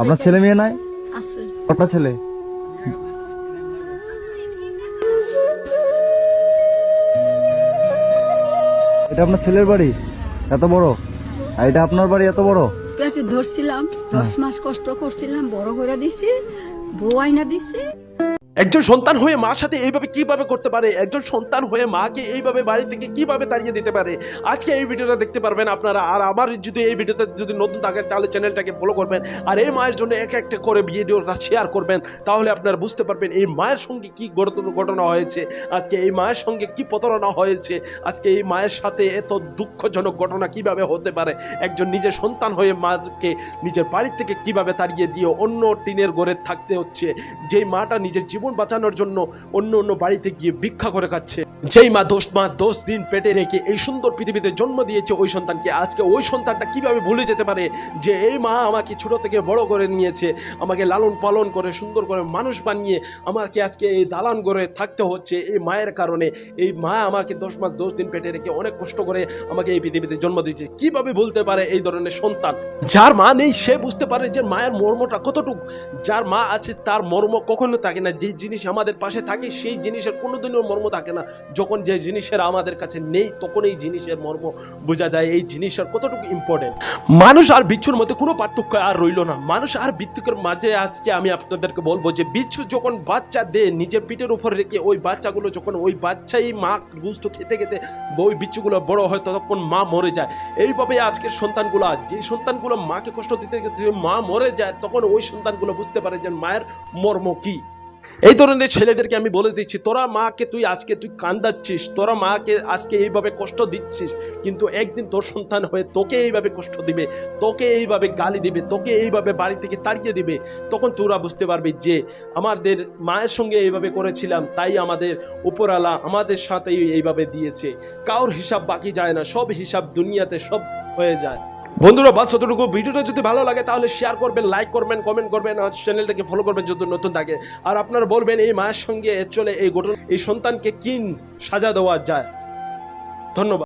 আপনার ছেলে মেয়ে নাই? কটা ছেলে? এটা আপনার ছেলের বাড়ি? এত বড়? আর এটা আপনার বাড়ি এত বড়? পেটে ধরছিলাম দশ মাস কষ্ট করছিলাম বড় করে দিছি বউ আইনা দিছি। একজন সন্তান হয়ে মার সাথে এইভাবে কীভাবে করতে পারে? একজন সন্তান হয়ে মাকে এইভাবে বাড়ি থেকে কীভাবে তাড়িয়ে দিতে পারে? আজকে এই ভিডিওটা দেখতে পারবেন আপনারা। আর আমার যদি এই ভিডিওতে যদি নতুন থাকেন তাহলে চ্যানেলটাকে ফলো করবেন। আর এই মায়ের জন্য এক একটা করে ভিডিওটা শেয়ার করবেন। তাহলে আপনারা বুঝতে পারবেন এই মায়ের সঙ্গে কি ঘটনা- হয়েছে, আজকে এই মায়ের সঙ্গে কি প্রতারণা হয়েছে, আজকে এই মায়ের সাথে এত দুঃখজনক ঘটনা কীভাবে হতে পারে? একজন নিজের সন্তান হয়ে মাকে নিজের বাড়ি থেকে কীভাবে তাড়িয়ে দিয়ে অন্য টিনের ঘরে থাকতে হচ্ছে? যেই মাটা নিজের জীবন বাঁচানোর জন্য অন্য অন্য বাড়িতে গিয়ে ভিক্ষা করে খাচ্ছে। যেই মা দশ মাস দশ দিন পেটে রেখে এই সুন্দর পৃথিবীতে জন্ম দিয়েছে ওই সন্তানকে, আজকে ওই সন্তানটা কীভাবে ভুলে যেতে পারে যে এই মা আমাকে ছোট থেকে বড় করে নিয়েছে, আমাকে লালন পালন করে, সুন্দর করে মানুষ বানিয়ে আমাকে আজকে এই দালান করে থাকতে হচ্ছে এই মায়ের কারণে। এই মা আমাকে দশ মাস, দশ দিন পেটে রেখে অনেক কষ্ট করে আমাকে এই পৃথিবীতে জন্ম দিয়েছে। কীভাবে বলতে পারে এই ধরনের সন্তান? যার মা নেই, সে বুঝতে পারে যে মায়ের মর্মটা কতটুকু। যার মা আছে, তার মর্ম কখনো থাকে না। যে জিনিস আমাদের পাশে থাকে, সেই জিনিসের কোনোদিনও মর্ম থাকে না। যখন যে জিনিসের আমাদের কাছে নেই, তখন এই জিনিসের মর্ম বোঝা যায়। এই জিনিসের কতটুকু ইম্পর্টেন্ট মানুষ আর বিচ্ছুর মধ্যে কোনো পার্থক্য আর রইল না। মানুষ আর বিচ্ছুকের মাঝে আজকে আমি আপনাদেরকে বলব যে, বিচ্ছু যখন বাচ্চা দেয়, নিজের পিঠের উপর রেখে ওই বাচ্চাগুলো যখন ওই বাচ্চাই মা গুস্ত খেতে খেতে ওই বিচ্ছুগুলো বড় হয়, ততক্ষণ মা মরে যায়। এইভাবে আজকের সন্তানগুলো, যে সন্তানগুলো মাকে কষ্ট দিতে মা মরে যায়, তখন ওই সন্তানগুলো বুঝতে পারে যে মায়ের মর্ম কি। এই ধরনের ছেলেদেরকে আমি বলে দিচ্ছি, তোরা মাকে তুই আজকে তুই কান্দাচ্ছিস, তোরা মাকে আজকে এইভাবে কষ্ট দিচ্ছিস, কিন্তু একদিন তোর সন্তান হয়ে তোকে এইভাবে কষ্ট দিবে, তোকে এইভাবে গালি দিবে, তোকে এইভাবে বাড়ি থেকে তাড়িয়ে দিবে, তখন তোরা বুঝতে পারবি যে আমাদের মায়ের সঙ্গে এইভাবে করেছিলাম, তাই আমাদের উপরালা আমাদের সাথেই এইভাবে দিয়েছে। কারোর হিসাব বাকি যায় না, সব হিসাব দুনিয়াতে সব হয়ে যায়। বন্ধুরা, বাস অতটুকু ভিডিওটা যদি ভালো লাগে, তাহলে শেয়ার করবেন লাইক করবেন কমেন্ট করবেন, আর চ্যানেলটাকে ফলো করবেন যদি নতুন থাকে। আর আপনারা বলবেন, এই মায়ের সঙ্গে চলে এই ঘটনা এই সন্তানকে কিন সাজা দেওয়া যায়। ধন্যবাদ।